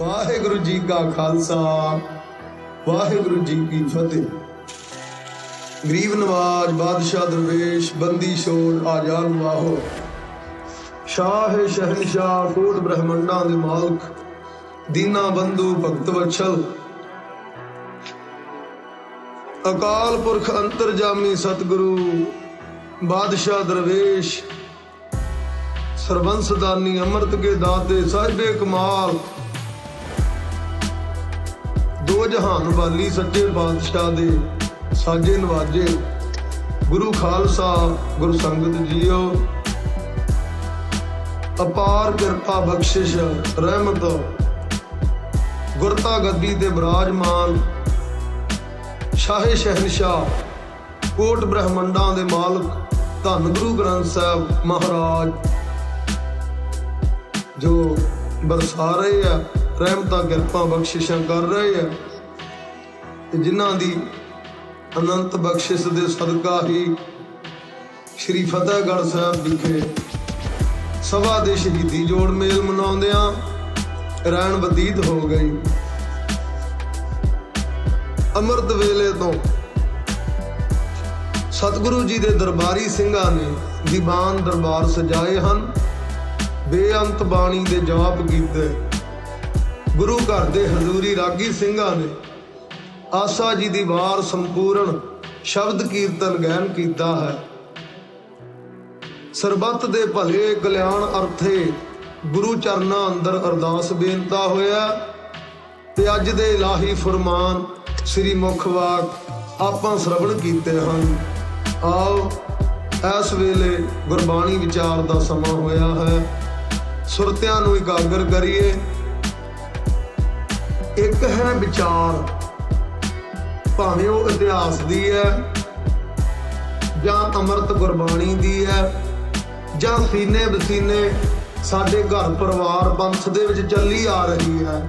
ਵਾਹਿਗੁਰੂ ਜੀ ਕਾ ਖਾਲਸਾ, ਵਾਹਿਗੁਰੂ ਜੀ ਕੀ ਫਤਿਹ। ਗਰੀਬ ਨਵਾਜ, ਬਾਦਸ਼ਾਹ ਦਰਵੇਸ਼, ਬੰਦੀ ਛੋੜ ਆਜ਼ਾਦ ਵਾਹੋ ਸ਼ਾਹ ਸ਼ਹਿਨਸ਼ਾਹ ਕੋਟ ਬ੍ਰਹਮੰਡਾਂ ਦੇ ਮਾਲਕ, ਦੀਨਾ ਬੰਧੂ ਭਗਤ ਵਛਲ। ਅਕਾਲ ਪੁਰਖ ਅੰਤਰਜਾਮੀ ਸਤਿਗੁਰੂ, ਬਾਦਸ਼ਾਹ ਦਰਵੇਸ਼ ਸਰਬੰਸਦਾਨੀ ਅੰਮ੍ਰਿਤ ਕੇ ਦਾਤੇ, ਸਾਹਿਬੇ ਕਮਾਲ। ਦੋ ਜਹਾਨ ਵਾਲੀ ਸੱਚੇ ਬਾਦਸ਼ਾਹ ਦੇ ਸਾਜੇ ਨਵਾਜੇ। ਗੁਰੂ ਖਾਲਸਾ, ਗੁਰੂ ਸੰਗਤ ਜੀਓ। ਅਪਾਰ ਕਿਰਪਾ ਬਖਸ਼ਿਸ਼, ਰਹਿਮਤ। ਗੁਰਤਾ ਗੱਦੀ ਤੇ ਬਿਰਾਜਮਾਨ ਸ਼ਾਹੇ ਸ਼ਹਿਨਸ਼ਾਹ, ਕੋਟ ਬ੍ਰਹਮੰਡਾਂ ਦੇ ਮਾਲਕ, ਧੰਨ ਗੁਰੂ ਗ੍ਰੰਥ ਸਾਹਿਬ ਮਹਾਰਾਜ। ਜੋ ਬਰਸਾ ਰਹੇ ਆ। ਰਹਿਮਤਾਂ ਕਿਰਪਾ ਬਖਸ਼ਿਸ਼ਾਂ ਕਰ ਰਹੇ ਆ। ਤੇ ਜਿਨ੍ਹਾਂ ਦੀ ਅਨੰਤ ਬਖਸ਼ਿਸ਼ ਦੇ ਸਦਕਾ ਹੀ ਸ਼੍ਰੀ ਫਤਿਹਗੜ੍ਹ ਸਾਹਿਬ ਵਿਖੇ ਸਭਾ ਦੇ ਸ਼ਹੀਦੀ ਜੋੜ ਮੇਲ ਮਨਾਉਂਦਿਆਂ ਰੈਣ ਬਤੀਤ ਹੋ ਗਈ। ਅੰਮ੍ਰਿਤ ਵੇਲੇ ਤੋਂ ਸਤਿਗੁਰੂ ਜੀ ਦੇ ਦਰਬਾਰੀ ਸਿੰਘਾਂ ਨੇ ਦੀਵਾਨ ਦਰਬਾਰ ਸਜਾਏ ਹਨ। ਬੇਅੰਤ ਬਾਣੀ ਦੇ ਜਵਾਬ ਕੀਤੇ। ਗੁਰੂ ਘਰ ਦੇ ਹਜ਼ੂਰੀ ਰਾਗੀ ਸਿੰਘਾਂ ਨੇ ਆਸਾ ਜੀ ਦੀ ਵਾਰ ਸੰਪੂਰਨ ਸ਼ਬਦ ਕੀਰਤਨ ਗਾਇਨ ਕੀਤਾ ਹੈ। ਸਰਬੱਤ ਦੇ ਭਲੇ ਕਲਿਆਣ ਅਰਥੇ ਗੁਰੂ ਚਰਨਾਂ ਅੰਦਰ ਅਰਦਾਸ ਬੇਨਤਾ ਹੋਇਆ। ਤੇ ਅੱਜ ਦੇ ਇਲਾਹੀ ਫਰਮਾਨ ਸ੍ਰੀ ਮੁਖਵਾਕ ਆਪਾਂ ਸ਼ਰਵਣ ਕੀਤੇ ਹਨ। ਆਓ, ਇਸ ਵੇਲੇ ਗੁਰਬਾਣੀ ਵਿਚਾਰ ਦਾ ਸਮਾਂ ਹੋਇਆ ਹੈ। ਸੁਰਤਿਆਂ ਨੂੰ ਇਕਾਗਰ ਕਰੀਏ। ਇੱਕ ਹੈ ਵਿਚਾਰ। ਭਾਵੇਂ ਉਹ ਇਤਿਹਾਸ ਦੀ ਹੈ, ਜਾਂ ਅੰਮ੍ਰਿਤ ਗੁਰਬਾਣੀ ਦੀ ਹੈ, ਜਾਂ ਸੀਨੇ ਬਸੀਨੇ ਸਾਡੇ ਘਰ ਪਰਿਵਾਰ ਬੰਸ ਦੇ ਵਿੱਚ ਚੱਲੀ ਆ ਰਹੀ ਹੈ।